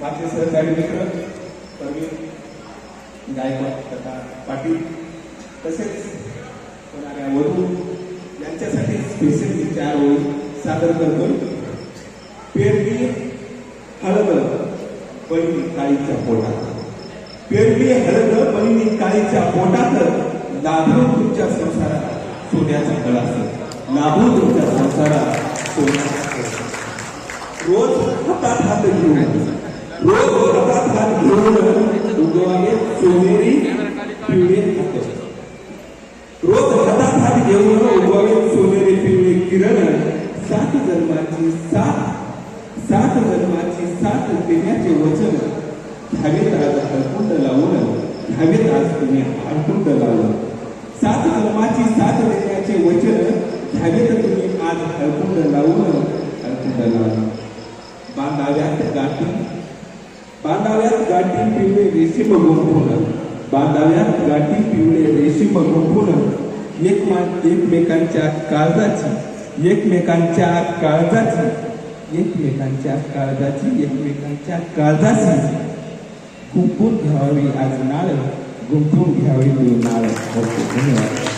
माझे सहकारी मित्र प्रवीण गायकवाड तथा पाटील तसेच होणाऱ्या वधू यांच्यासाठी स्पेशल चार ओळी सादर करतो. पेरणी हळद बहिणी काळीच्या पोटात. पेरणी हळद बहिणी काळीच्या पोटात लाभून तुमच्या संसारात सोन्याचा कळास लाभून तुमच्या संसारात सोन्याचा रोज हातात हात घेऊन रोज हातात हात घेऊन उगवावे सोनेरी पिवळे हात रोज हातात हात घेऊन सोनेरी पिवळे किरण सात जन्माची सात सात जन्माची सात देण्याचे वचन घ्यावेत आज हळकुंड लावून घ्यावेत आज तुम्ही हळकुंड लावून सात जन्माची सात देण्याचे वचन घ्यावेत तुम्ही आज हळकुंड लावून हळकुंड लावून बांधाव्यात गाठी गाठी पिवळे रेशीम गुंफून बांधाव्यात गाठी पिवळे रेशीम गुंफून एकमा एकमेकांच्या काळजाची एकमेकांच्या काळजाची एकमेकांच्या काळजाची एकमेकांच्या काळजाची. गुंफून घ्यावी आज नाळ गुंफून घ्यावी तू नाळ धन्यवाद.